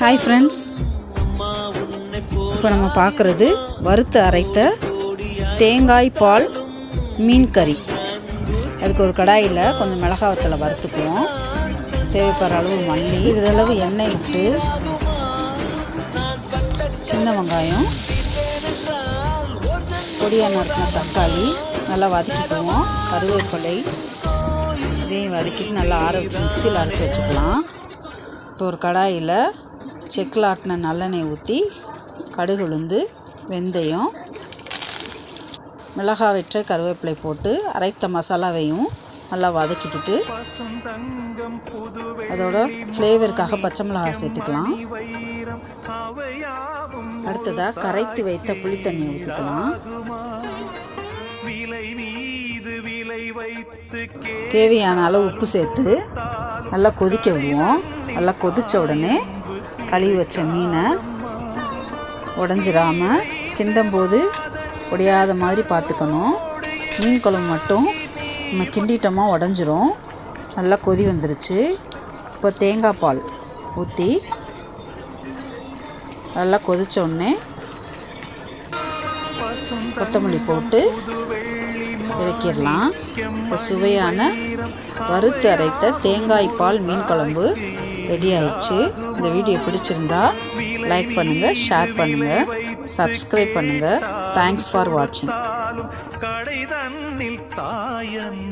Hi friends இப்போ நம்ம பார்க்குறது வறுத்து அரைத்த தேங்காய் பால் மீன் கறி. அதுக்கு ஒரு கடாயில் கொஞ்சம் மிளகா வத்தலை வறுத்துக்குவோம். தேவைப்படுற அளவு மல்லி சிறிதளவு எண்ணெய் விட்டு சின்ன வெங்காயம் பொடியாக நறுக்கின தக்காளி நல்லா வதக்கிக்குவோம். கருவேப்பிலை இதையும் வதக்கிட்டு நல்லா ஆற வச்சு மிக்சியில் அரைச்சி வச்சுக்கலாம். இப்போ ஒரு கடாயில் செக்கில் ஆட்டின நல்லெண்ணெய் ஊற்றி கடுகு உளுந்து வெந்தயம் மிளகாய் வெற்ற கருவேப்பிலை போட்டு அரைத்த மசாலாவையும் நல்லா வதக்கிக்கிட்டு அதோட ஃப்ளேவருக்காக பச்சை மிளகாய் சேர்த்துக்கலாம். அடுத்ததாக கரைத்து வைத்த புளித்தண்ணியை ஊற்றிக்கலாம். தேவையான அளவு உப்பு சேர்த்து நல்லா கொதிக்க விடுவோம். நல்லா கொதித்த உடனே கழுவி வச்ச மீனை உடஞ்சிராம கிண்டும்போது உடையாத மாதிரி பார்த்துக்கணும். மீன் குழம்பு மட்டும் நம்ம கிண்டிட்டோமா உடஞ்சிரும். நல்லா கொதி வந்துருச்சு. இப்போ தேங்காய் பால் ஊற்றி நல்லா கொதித்தோடனே கொத்தமல்லி போட்டு இறக்கிடலாம். இப்போ சுவையான வறுத்து அரைத்த தேங்காய் பால் மீன் குழம்பு ரெடி ஆயிடுச்சு. இந்த வீடியோ பிடிச்சிருந்தா லைக் பண்ணுங்கள் ஷேர் பண்ணுங்கள் சப்ஸ்கிரைப் பண்ணுங்கள் தேங்க்ஸ் ஃபார் வாட்சிங் கடை தாயன்